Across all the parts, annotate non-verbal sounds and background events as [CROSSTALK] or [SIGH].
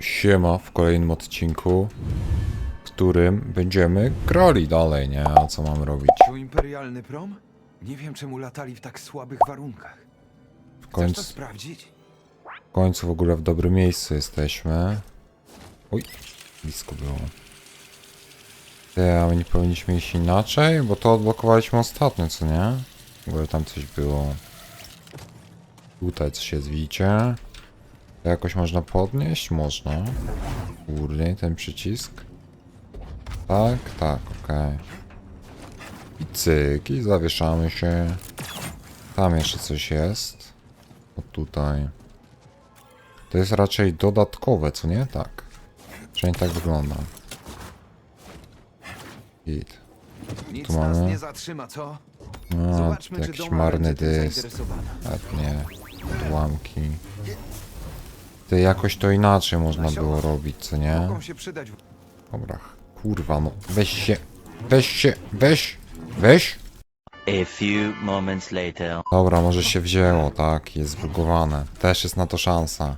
siema w kolejnym odcinku, w którym będziemy grali dalej, nie? A co mamy robić? To imperialny prom? Nie wiem, czemu latali w tak słabych warunkach. W Chcesz końcu, to sprawdzić? w końcu w ogóle w dobrym miejscu jesteśmy. Oj, blisko było. Ty, a my nie powinniśmy iść inaczej? Bo to odblokowaliśmy ostatnio, co nie? W ogóle tam coś było. Tutaj coś jest, widzicie? To jakoś można podnieść? Można. Kurde, ten przycisk. Tak, tak, okej. I cyk, i zawieszamy się. Tam jeszcze coś jest. O tutaj. To jest raczej dodatkowe, co nie? Tak. Przynajmniej tak wygląda. Git. Nic Tu nas mamy. nie zatrzyma, co? No, jakiś marny dysk. Ładnie. Odłamki. Ty jakoś to inaczej można było robić, co nie? Mogą się przydać. w- Dobra, kurwa no. Weź się. Weź się. Weź. Weź. A few moments later. Dobra, może się wzięło, tak? Jest zbugowane. Też jest na to szansa.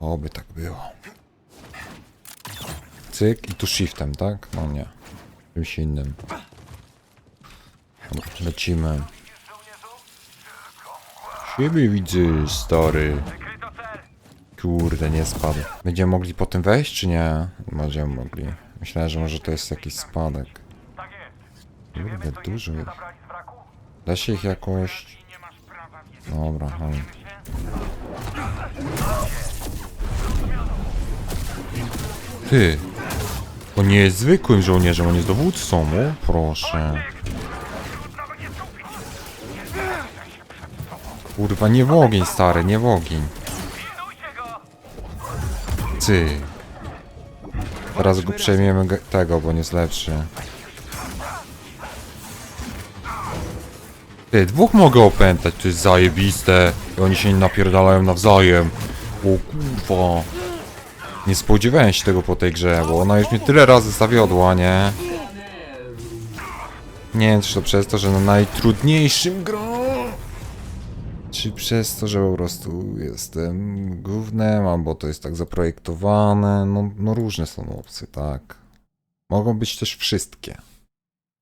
Oby tak było. Cyk i tu shiftem, tak? No nie. Czymś innym. Dobra, Lecimy. Siebie widzę, stary. Kurde, nie spadł. Będziemy mogli po tym wejść, czy nie? Będziemy mogli. Myślałem, że może to jest jakiś spadek. Kurde, dużo. Da się ich jakoś... Dobra, chodź. Ty! On nie jest zwykłym żołnierzem, on jest dowódcą, o proszę. Kurwa, nie w ogień, stary, nie w ogień. Ty. Teraz go przejmiemy tego, bo nie jest lepszy. Ty, dwóch mogę opętać, to jest zajebiste. I oni się nie napierdalają nawzajem. O kurwa. Nie spodziewałem się tego po tej grze, bo ona już mnie tyle razy zawiodła, nie? Nie wiem, czy to przez to, że na najtrudniejszym grą. Czy przez to, że po prostu jestem gównem, albo to jest tak zaprojektowane. No, no różne są opcje, tak. Mogą być też wszystkie.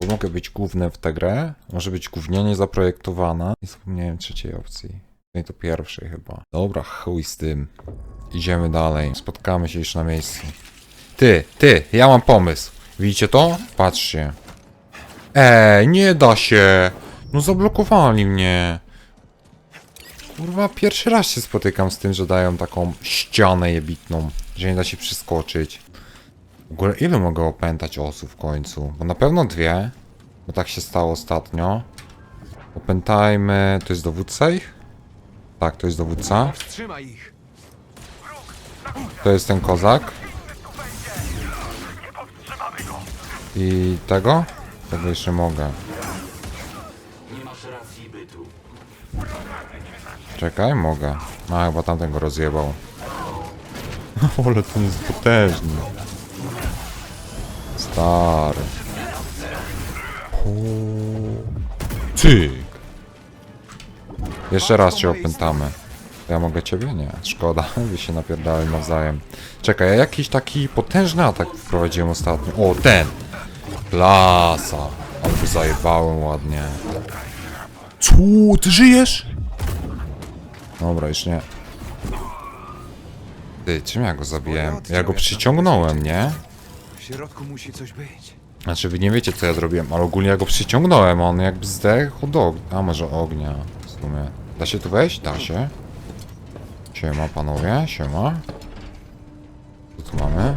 Bo mogę być główny w tę grę, może być gównianie zaprojektowana. I zapomniałem trzeciej opcji. No i to pierwszej chyba. Dobra, chuj z tym. Idziemy dalej. Spotkamy się już na miejscu. Ty, ty, ja mam pomysł. Widzicie to? Patrzcie. Ej, nie da się. No zablokowali mnie. Kurwa, pierwszy raz się spotykam z tym, że dają taką ścianę jebitną, że nie da się przeskoczyć. W ogóle ile mogę opętać osób w końcu? Bo na pewno dwie. Bo tak się stało ostatnio. Opętajmy... To jest dowódca ich? Tak, to jest dowódca. To jest ten kozak. I tego? Tego jeszcze mogę. Czekaj, mogę. A, chyba tamten go rozjebał. [LAUGHS] Ale ten jest potężny. Stary. Cyk. Jeszcze raz cię opętamy. Ja mogę ciebie? Nie, szkoda, [LAUGHS] wy się napierdali nawzajem. Czekaj, ja jakiś taki potężny atak wprowadziłem ostatnio. O, ten! Klasa! Ale go zajebałem ładnie. Co? Ty żyjesz? Dobra, już nie. Ty, czym ja go zabiłem? Ja go przyciągnąłem, nie? W środku musi coś być. Znaczy, wy nie wiecie, co ja zrobiłem, ale ogólnie ja go przyciągnąłem, a on jakby zdechł do ognia. A może ognia, w sumie. Da się tu wejść? Da się. Siema, panowie, siema. Co tu mamy?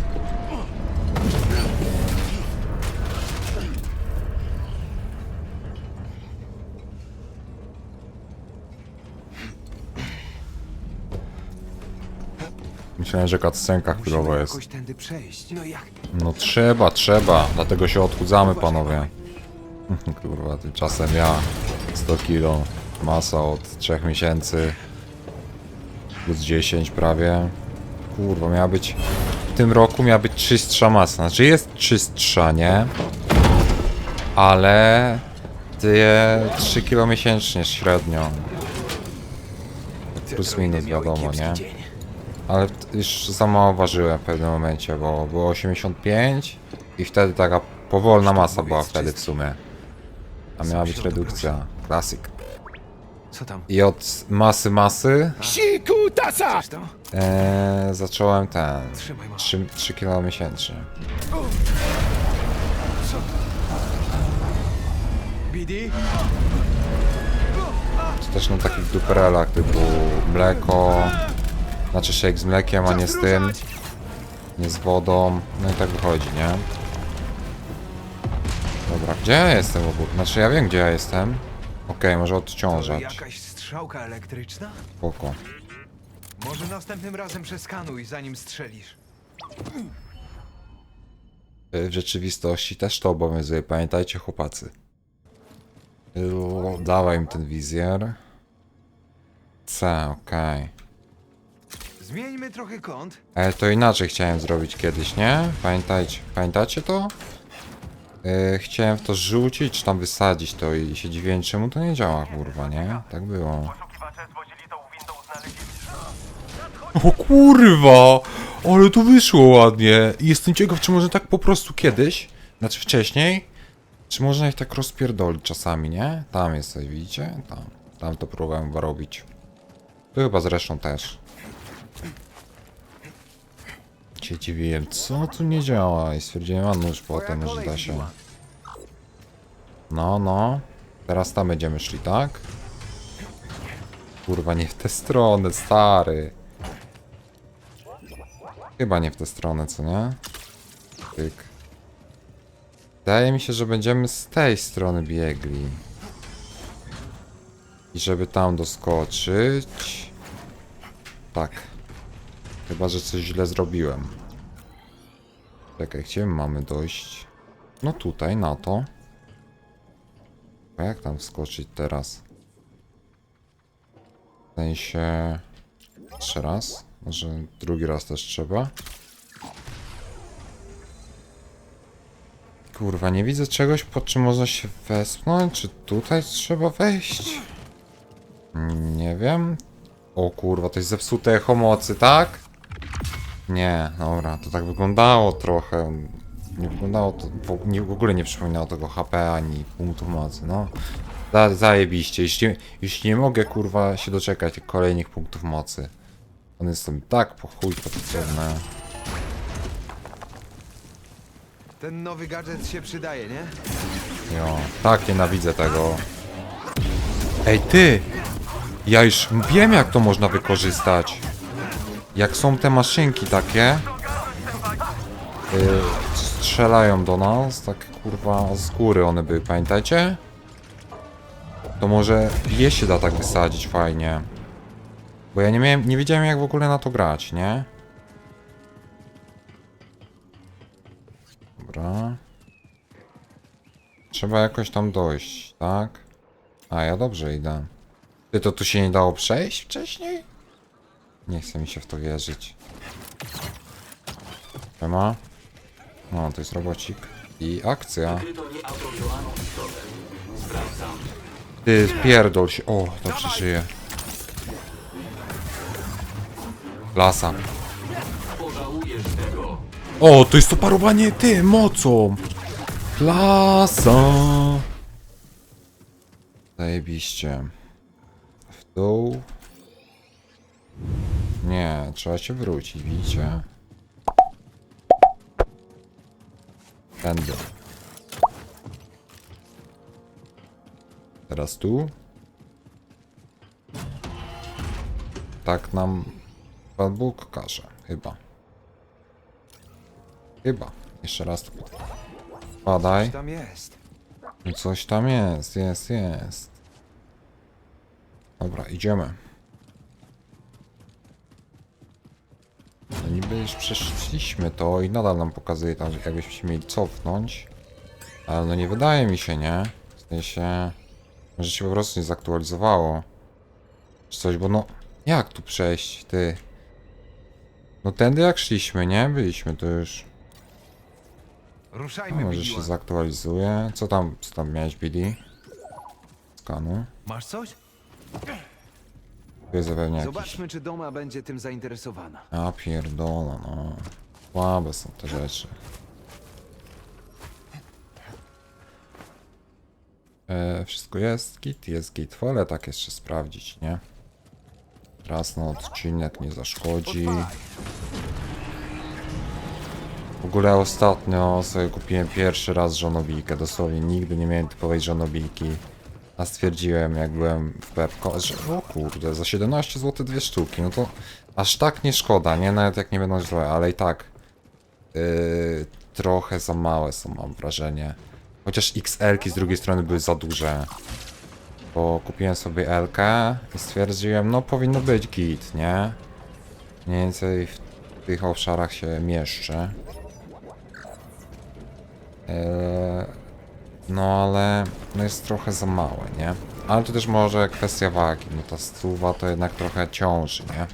Myślałem, że cutscenka chwilowa jest. jakoś tędy przejść. No jak? No trzeba, trzeba, dlatego się odchudzamy panowie. [LAUGHS] Kurwa, tymczasem ja 100 kilo, masa od 3 miesięcy, plus 10 prawie. Kurwa, miała być, w tym roku miała być czystsza masa, znaczy jest czystsza, nie? Ale tyje 3 kilo miesięcznie średnio. Plus minus wiadomo, nie? Ale już za mało ważyłem w pewnym momencie, bo było 85 i wtedy taka powolna masa była wtedy w sumie. A miała być redukcja. Klasyk. Co tam? I od masy masy Siku tasa! Chcesz to? e, zacząłem ten Trzymaj ma. 3, 3 kg miesięcznie. BD? Czy też na takich duperelach typu mleko, znaczy shake z mlekiem, a nie z tym, nie z wodą, no i tak wychodzi, nie? Dobra, gdzie ja jestem w ogóle? Znaczy ja wiem gdzie ja jestem. Okej, może To odciążać. jakaś strzałka elektryczna? Spoko. Może następnym razem przeskanuj, zanim strzelisz. Y, W rzeczywistości też to obowiązuje, pamiętajcie chłopacy. Dawaj im ten wizjer. C, okej. Zmieńmy trochę kąt. Ale to inaczej chciałem zrobić kiedyś, nie? Pamiętajcie, pamiętacie to? Yy, chciałem w to rzucić, czy tam wysadzić to i się dziwię, czemu to nie działa, kurwa, nie? Tak było. O kurwa! Ale to wyszło ładnie. I Jestem ciekaw, czy może tak po prostu kiedyś, znaczy wcześniej, czy można ich tak rozpierdolić czasami, nie? Tam jest coś, widzicie? Tam. Tam to próbowałem chyba robić. Tu chyba zresztą też się dziwiłem, co tu nie działa i stwierdziłem, a już potem, że da się. No, no. Teraz tam będziemy szli, tak? Kurwa, nie w tę stronę, stary. Chyba nie w tę stronę, co nie? Tyk. Wydaje mi się, że będziemy z tej strony biegli. I żeby tam doskoczyć... Tak. Chyba, że coś źle zrobiłem. Czekaj, gdzie my mamy dojść? No tutaj, na to. A jak tam wskoczyć teraz? W sensie... Jeszcze raz? Może drugi raz też trzeba? Kurwa, nie widzę czegoś, po czym można się wespnąć. Czy tutaj trzeba wejść? Nie wiem. O kurwa, to jest zepsute echo mocy, tak? Nie, dobra, to tak wyglądało trochę. Nie wyglądało to, w, nie, w ogóle nie przypominało tego HP ani punktów mocy, no. Za, zajebiście, jeśli, jeśli nie mogę kurwa się doczekać kolejnych punktów mocy. One są tak po chuj potrzebne. Ten nowy gadżet się przydaje, nie? Jo, tak nienawidzę tego. Ej ty! Ja już wiem jak to można wykorzystać. Jak są te maszynki takie, yy, strzelają do nas, tak kurwa z góry one były, pamiętajcie? To może je się da tak wysadzić fajnie. Bo ja nie miałem, nie wiedziałem jak w ogóle na to grać, nie? Dobra. Trzeba jakoś tam dojść, tak? A, ja dobrze idę. Ty, to tu się nie dało przejść wcześniej? Nie chce mi się w to wierzyć. Siema. No, to jest robocik. I akcja. Ty, pierdol się. O, dobrze żyje. Lasa. O, to jest to parowanie ty, mocą. Klasa. Zajebiście. W dół. Nie, trzeba się wrócić, widzicie? Tędy. Teraz tu. Tak nam Pan Bóg każe, chyba. Chyba. Jeszcze raz to Padaj. Tam jest. Coś tam jest, jest, jest. Dobra, idziemy. Niby już przeszliśmy to i nadal nam pokazuje tam, że jakbyśmy się mieli cofnąć. Ale no nie wydaje mi się, nie? W sensie... Może się po prostu nie zaktualizowało. Czy coś, bo no... Jak tu przejść, ty? No tędy jak szliśmy, nie? Byliśmy tu już. Ruszajmy, No, może się zaktualizuje. Co tam, co tam miałeś, Billy? Skanu. Masz coś? Tu jest zapewne jakiś... Zobaczmy, czy Doma będzie tym zainteresowana. Ja pierdolę, no. Słabe są te rzeczy. E, wszystko jest git, jest git. Wolę tak jeszcze sprawdzić, nie? Raz na odcinek nie zaszkodzi. W ogóle ostatnio sobie kupiłem pierwszy raz żonobijkę. Dosłownie nigdy nie miałem typowej żonobijki. A stwierdziłem, jak byłem w Pepko, że o kurde, za 17 zł dwie sztuki, no to aż tak nie szkoda, nie? Nawet jak nie będą źle, ale i tak yy, trochę za małe są, mam wrażenie. Chociaż XL-ki z drugiej strony były za duże. Bo kupiłem sobie LK i stwierdziłem, no powinno być git, nie? Mniej więcej w tych obszarach się mieszczę. Eee, no ale no jest trochę za małe, nie? Ale to też może kwestia wagi. No ta stuwa to jednak trochę ciąży, nie?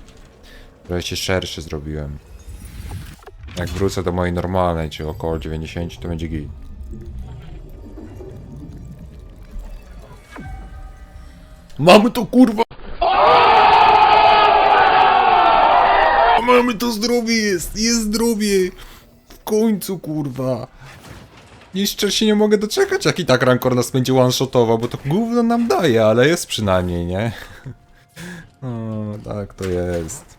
Trochę się szerszy zrobiłem. Jak wrócę do mojej normalnej, czyli około 90, to będzie git. Mamy to kurwa! Mamy to zdrowie jest! Jest zdrowie! W końcu kurwa! Jeszcze się nie mogę doczekać, jak i tak Rancor nas będzie one-shotował, bo to gówno nam daje, ale jest przynajmniej, nie? [LAUGHS] O, tak to jest.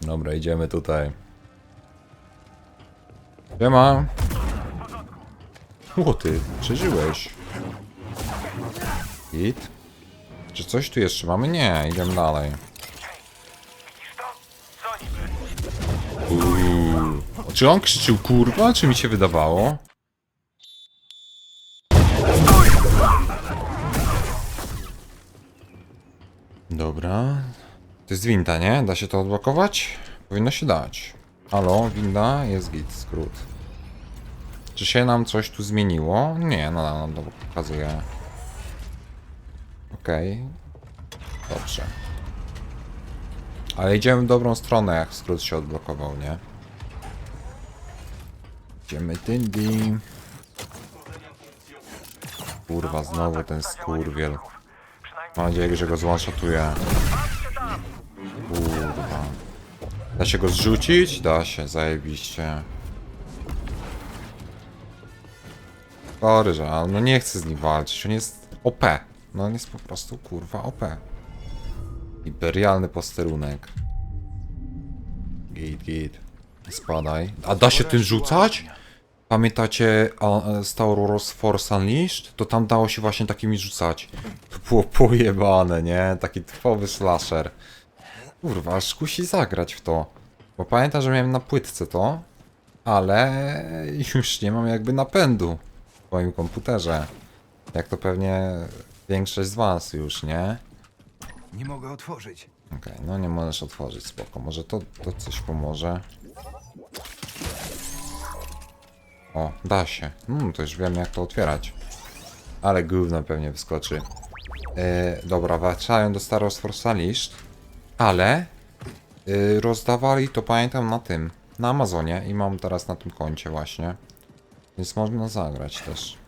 Dobra, idziemy tutaj. Siema. O ty, przeżyłeś. Hit. Czy coś tu jeszcze mamy? Nie, idziemy dalej. Uuu. Czy on krzyczył kurwa, czy mi się wydawało? Dobra. To jest winda, nie? Da się to odblokować? Powinno się dać. Halo, winda, jest git, skrót. Czy się nam coś tu zmieniło? Nie, no, no, no pokazuję. Okej. Dobrze. Ale idziemy w dobrą stronę, jak skrót się odblokował, nie? Idziemy tyndy. Kurwa, znowu ten skurwiel. Mam nadzieję, że go złączatuję. Kurwa. Da się go zrzucić? Da się, zajebiście. Sorry, że no nie chcę z nim walczyć. On jest OP. No on jest po prostu kurwa OP. Imperialny posterunek. Git, git. Spadaj. A da się tym rzucać? Pamiętacie a, e, Star Wars Force Unleashed? To tam dało się właśnie takimi rzucać. To było pojebane, nie? Taki typowy slasher. Kurwa, aż kusi zagrać w to. Bo pamiętam, że miałem na płytce to, ale już nie mam jakby napędu w moim komputerze. Jak to pewnie większość z was już, nie? Nie mogę otworzyć. Okej, no nie możesz otworzyć, spoko. Może to, to coś pomoże. O, da się. Hmm, to już wiem jak to otwierać. Ale gówno pewnie wyskoczy. E, dobra, wracają do Star Wars Force Unleashed, ale e, rozdawali to pamiętam na tym, na Amazonie i mam teraz na tym koncie właśnie. Więc można zagrać też.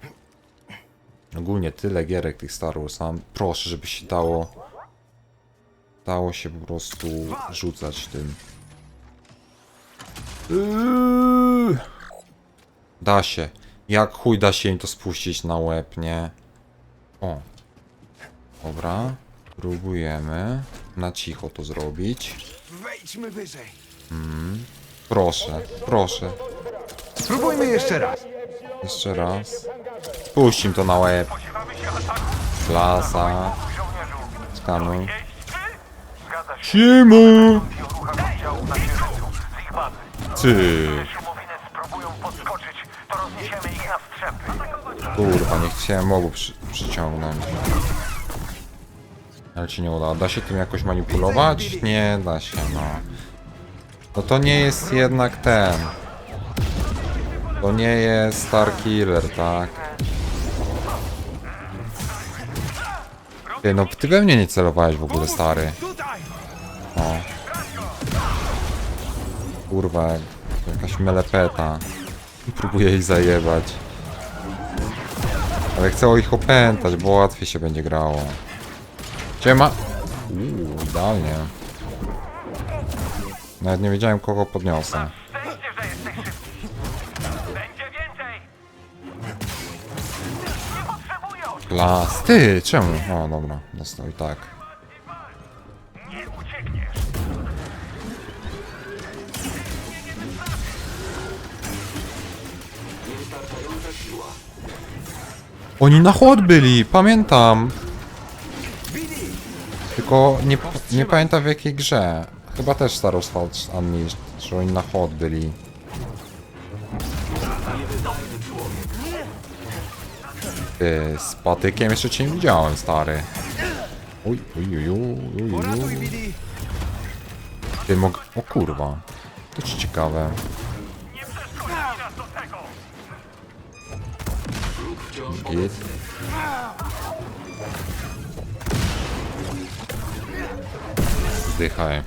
Ogólnie tyle gierek tych Star Wars mam. Proszę, żeby się dało dało się po prostu rzucać tym. Yy. Da się. Jak chuj da się im to spuścić na łeb, nie? O. Dobra. Próbujemy na cicho to zrobić. Wejdźmy wyżej. Proszę, proszę. Spróbujmy jeszcze raz. Jeszcze raz. Puść im to na łeb. Klasa. Skanuj. Siema! Ty. Kurwa, nie chciałem mobu przy, przyciągnąć. Ale ci nie uda. Da się tym jakoś manipulować? Nie da się, no. No to nie jest jednak ten. To nie jest Star Killer, tak? Ty, no ty we mnie nie celowałeś w ogóle, stary. O. Kurwa, jak- jakaś melepeta. Próbuję ich zajebać. Ale chcę ich opętać, bo łatwiej się będzie grało. Siema! Uuu, idealnie. Nawet nie wiedziałem kogo podniosę. Klas. Ty, czemu? O, dobra, dostał i tak. Oni na chłod byli, pamiętam. Tylko nie, nie pamiętam w jakiej grze. Chyba też Star Wars False Unleashed, że oni na chłod byli. Ty, z patykiem jeszcze cię nie widziałem, stary. Uj, uj, uj, uj, uj! Ty mog... O kurwa. To ci ciekawe. Git. Zdychaj.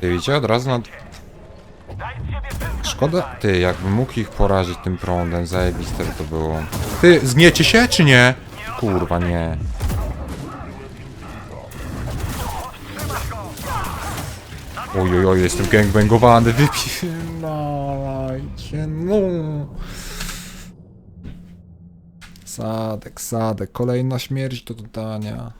Ty widzicie, od razu na... Daj z siebie wszystko! Szkoda, ty, jakbym mógł ich porazić tym prądem, zajebiste by to było. Ty, zgniecie się, czy nie? Kurwa, nie. Oj, oj, oj, jestem gangbangowany, [LAUGHS] wypierdalajcie, no. Sadek, sadek, kolejna śmierć do dodania.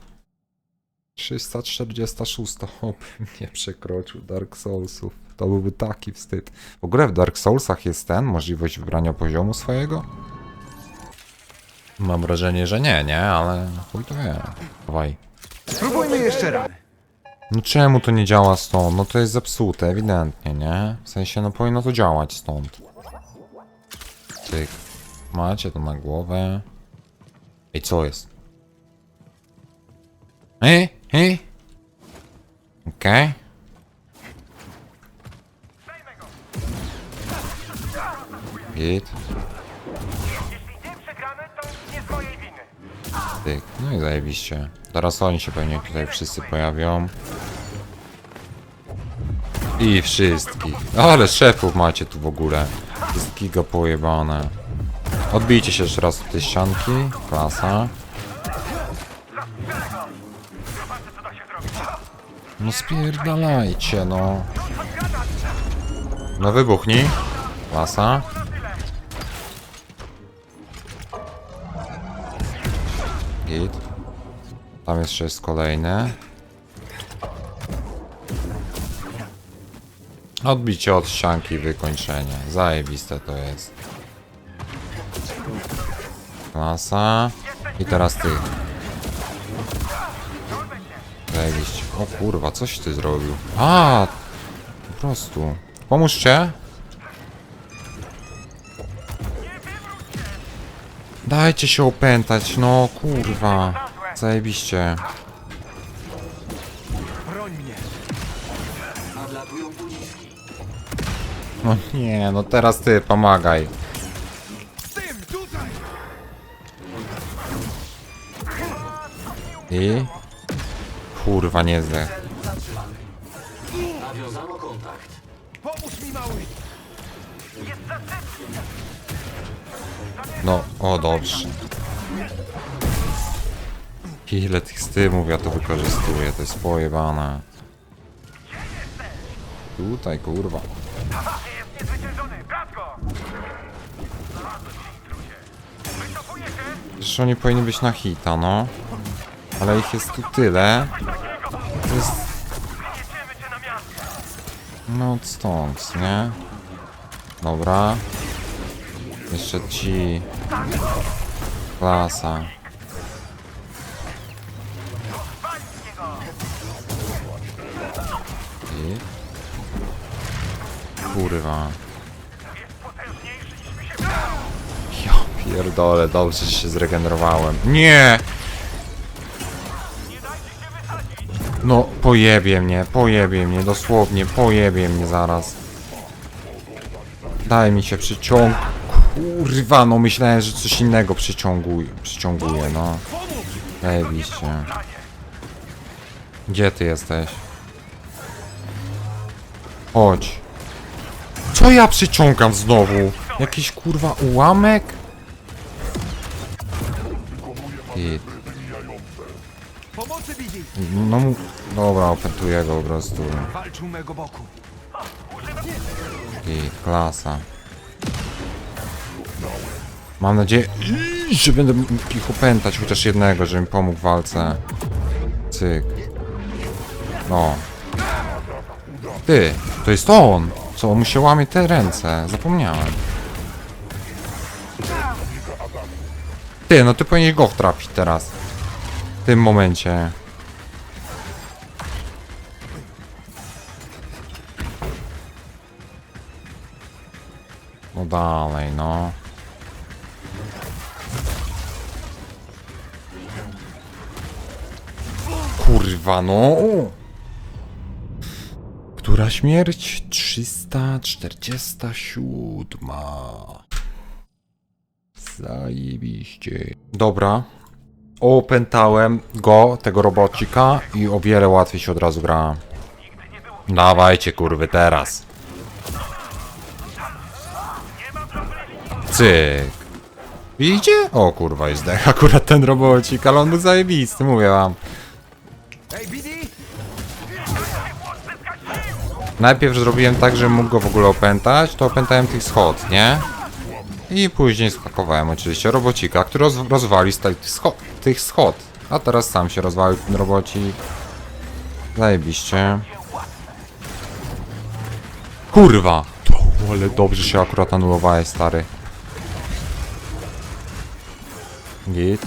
346, obym [LAUGHS] nie przekroczył Dark Soulsów. To byłby taki wstyd. W ogóle w Dark Soulsach jest ten, możliwość wybrania poziomu swojego? Mam wrażenie, że nie, nie, ale chuj to wie. Dawaj. Spróbujmy jeszcze raz. No czemu to nie działa stąd? No to jest zepsute, ewidentnie, nie? W sensie, no powinno to działać stąd. Tyk. Macie to na głowę. Ej, co jest? Ej, ej. Okej. Git. Mojej winy. Tyk. No i zajebiście. Teraz oni się pewnie tutaj wszyscy pojawią. I wszystkich. Ale szefów macie tu w ogóle. Giga pojebane. Odbijcie się jeszcze raz od tej ścianki. Klasa. No spierdalajcie, no. No wybuchnij. Klasa. Git. Tam jeszcze jest kolejny. Odbicie od ścianki, wykończenie. Zajebiste to jest. Klasa. I teraz ty. Zajebiście. O kurwa, coś ty zrobił. A, po prostu. Pomóżcie. Dajcie się opętać, no kurwa. Zajebiście. No nie, no teraz ty, pomagaj. I? Kurwa, nie zdech. Pomóż mi, mały! No, o dobrze. Ile tych stymów ja to wykorzystuję, to jest pojebane. Tutaj, kurwa. Niezwyciężony! Go! Znalazłem. Wycofuję się! Przecież oni powinni być na hita, no. Ale ich jest tu tyle. To jest... Jedziemy cię na miasto! No stąd, nie? Dobra. Jeszcze ci... Klasa. Kurwa. Ja pierdolę, dobrze że się zregenerowałem. Nie! No, pojebie mnie, pojebie mnie, dosłownie, pojebie mnie zaraz. Daj mi się przyciąg... Kurwa, no myślałem, że coś innego przyciąguje, przyciąguje, no. Zajebiście. Gdzie ty jesteś? Chodź. Co ja przyciągam znowu? Jakiś kurwa ułamek? Git. Bidi! No, mu- dobra, opętuję go po prostu. Walcz u mego boku. I klasa. Mam nadzieję, że będę mógł ich opętać, chociaż jednego, żeby mi pomógł w walce. Cyk. No. Ty, to jest on! Co, mu się łamie te ręce? Zapomniałem. Ty, no ty powinieneś go wtrafić teraz. W tym momencie. No dalej, no. Kurwa, no. Która śmierć? 347. Zajebiście. Dobra. Opętałem go, tego robocika i o wiele łatwiej się od razu gra. Dawajcie kurwy teraz. Cyk. Widzicie? O kurwa, jest dech [LAUGHS] akurat ten robocik, ale on był zajebisty, mówię wam. Ej, Najpierw zrobiłem tak, że mógł go w ogóle opętać, to opętałem tych schod, nie? I później skakowałem oczywiście robocika, który roz rozwalił z tych, scho tych schod. A teraz sam się rozwalił ten robocik. Zajebiście. Kurwa! To, ale dobrze się akurat anulowałeś, stary. Git.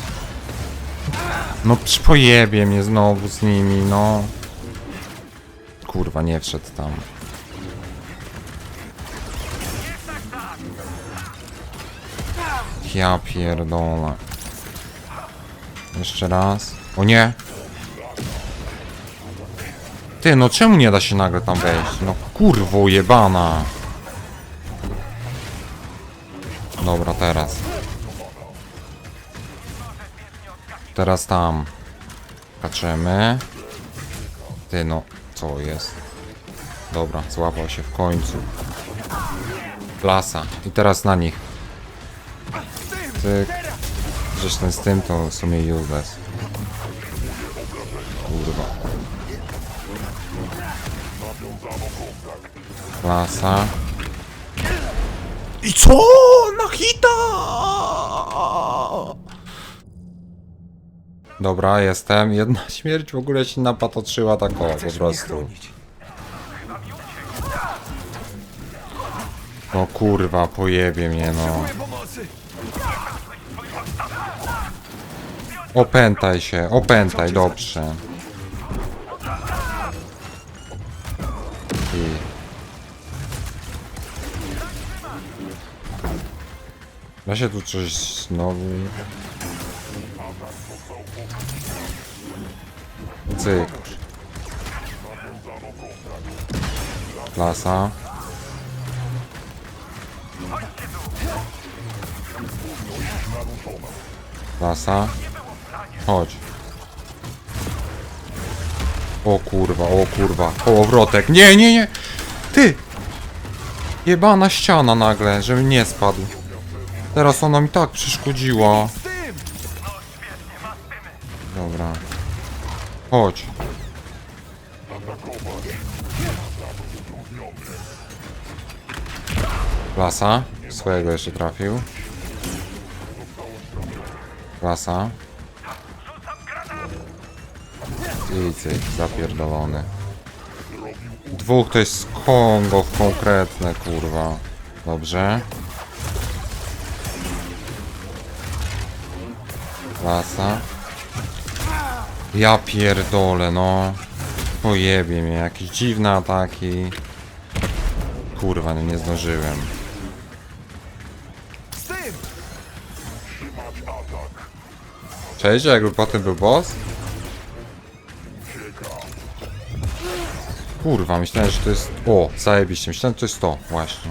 No pojebie mnie znowu z nimi, no. Kurwa, nie wszedł tam. Ja pierdolę. Jeszcze raz. O nie! Ty, no czemu nie da się nagle tam wejść? No kurwo jebana. Dobra, teraz. Teraz tam. Kaczemy. Ty no, co jest? Dobra, złapał się w końcu. Klasa. I teraz na nich. Cyk. Zresztą z tym to w sumie useless. Kurwa. Klasa. I co? Na hita! Dobra, jestem. Jedna [LAUGHS] śmierć w ogóle się napatoczyła tak o, po prostu. No kurwa, pojebie mnie no. Opętaj się, opętaj, dobrze. I... Da się tu coś znowu... Cyk. Klasa. Klasa. Chodź. O kurwa, o kurwa. Kołowrotek. Nie, nie, nie. Ty! Jebana ściana nagle, żebym nie spadł. Teraz ona mi tak przeszkodziła. Chodź. Klasa. Swojego jeszcze trafił. Klasa. I zapierdolony. Dwóch to jest Kongo konkretne, kurwa. Dobrze. Klasa. Ja pierdolę, no. Pojebie mnie, jakieś dziwne ataki. Kurwa, no nie zdążyłem. Cześć, jakby potem był boss? Kurwa, myślałem, że to jest... O, zajebiście, myślałem, że to jest to, właśnie.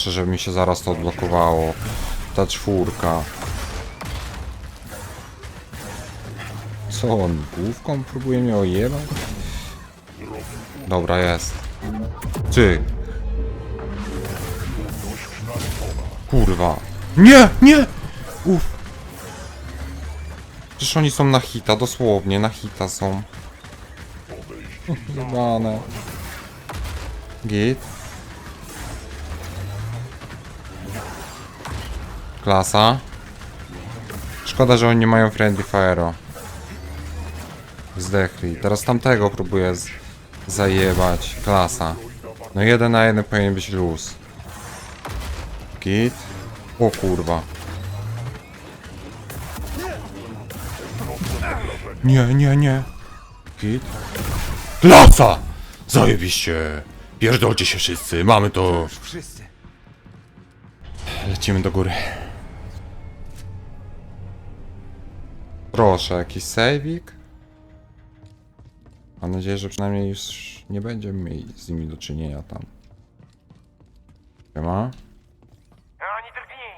Proszę, żeby mi się zaraz to odblokowało. Ta czwórka. Co on główką próbuje mnie ojebać? Dobra, jest. Ty. Kurwa. Nie, nie! Uff. Przecież oni są na hita, dosłownie, na hita są. [LAUGHS] Jebane. Git. Klasa. Szkoda, że oni nie mają Friendly Fire'o. Zdechli. Teraz tamtego próbuję zajebać. Klasa. No jeden na jeden powinien być luz. Git. O kurwa. Nie, nie, nie. Git. Klasa! Zajebiście! Pierdolcie się wszyscy, mamy to. Lecimy do góry. Proszę, jakiś saveik? Mam nadzieję, że przynajmniej już nie będziemy mieli z nimi do czynienia tam. Siema? Ani drgnij!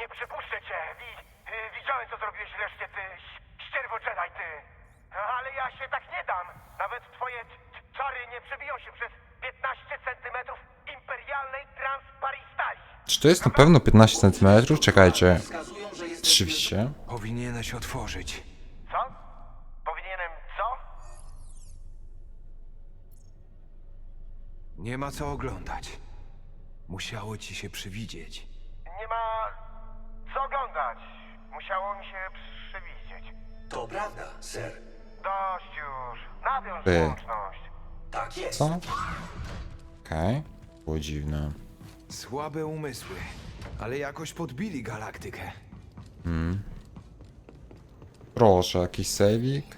Nie przypuszczę cię! Wi y, widziałem, co zrobiłeś reszcie, ty ś- ścierwo Jedi, ty! Ale ja się tak nie dam! Nawet twoje c- c- czary nie przebiją się przez 15 centymetrów imperialnej transparistali! Czy to jest na pewno 15 cm? Czekajcie. Oczywiście. Powinieneś otworzyć. Co? Powinienem co? Nie ma co oglądać. Musiało ci się przywidzieć. Nie ma co oglądać. Musiało mi się przywidzieć. To prawda, ser. Dość już. Nawiąż Ty. łączność. Tak jest. Co? Okej. Było dziwne. Słabe umysły, ale jakoś podbili galaktykę. Proszę, jakiś saveik?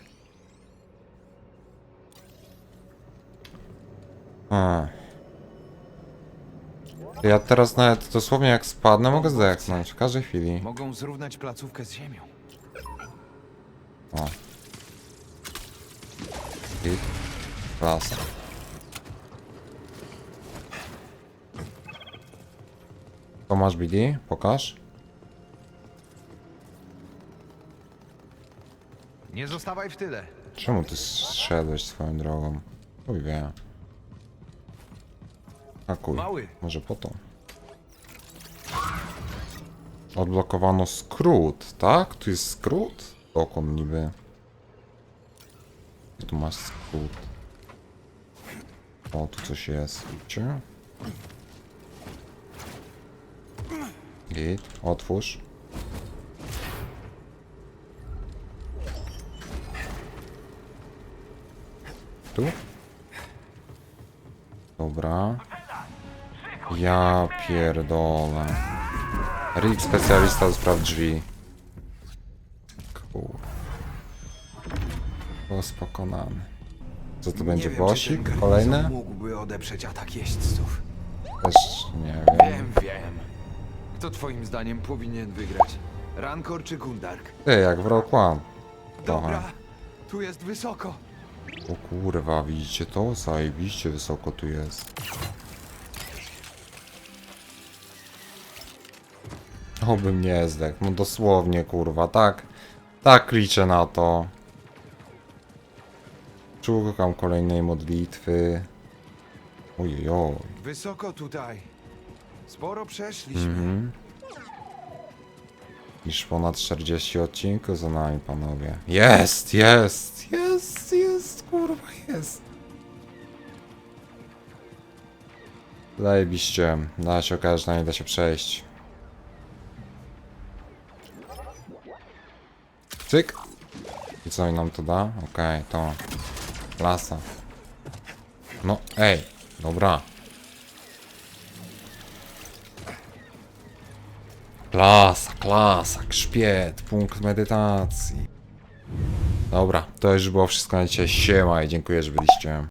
A. Ja teraz nawet dosłownie jak spadnę mogę zdechnąć w każdej chwili. Mogą zrównać placówkę z ziemią. O. I klasa. To masz BD? Pokaż. Nie zostawaj w tyle. Czemu ty zszedłeś swoją drogą? Chuj wie. A kuj. Mały. Może po to. Odblokowano skrót, tak? Tu jest skrót? Dokąd niby? Gdzie tu masz skrót? O, tu coś jest. Widzicie? Git, otwórz. Tu? Dobra. Ja pierdolę. Rick specjalista do spraw drzwi. Kur... Boss pokonany. Co to będzie garnizon Kolejny? mógłby odeprzeć atak jeźdźców. Też nie wiem. Wiem, wiem. Kto twoim zdaniem powinien wygrać? Rancor czy Gundark? Ty, jak w Rock One. Dobra, tu jest wysoko. O kurwa, widzicie to? Zajebiście wysoko tu jest. Obym nie zdech, no dosłownie kurwa, tak. Tak liczę na to. Szukam kolejnej modlitwy. Ojej, Wysoko tutaj. Sporo przeszliśmy. Mhm. Już ponad 40 odcinków za nami, panowie. Jest, jest, jest, kurwa, jest. Zajebiście. Da się okaże, że nie da się przejść. Cyk. I co nam to da? Okej, to. Klasa. No, ej, dobra. Klasa, klasa, grzbiet, punkt medytacji. Dobra, to już było wszystko na dzisiaj. Siema i dziękuję, że byliście.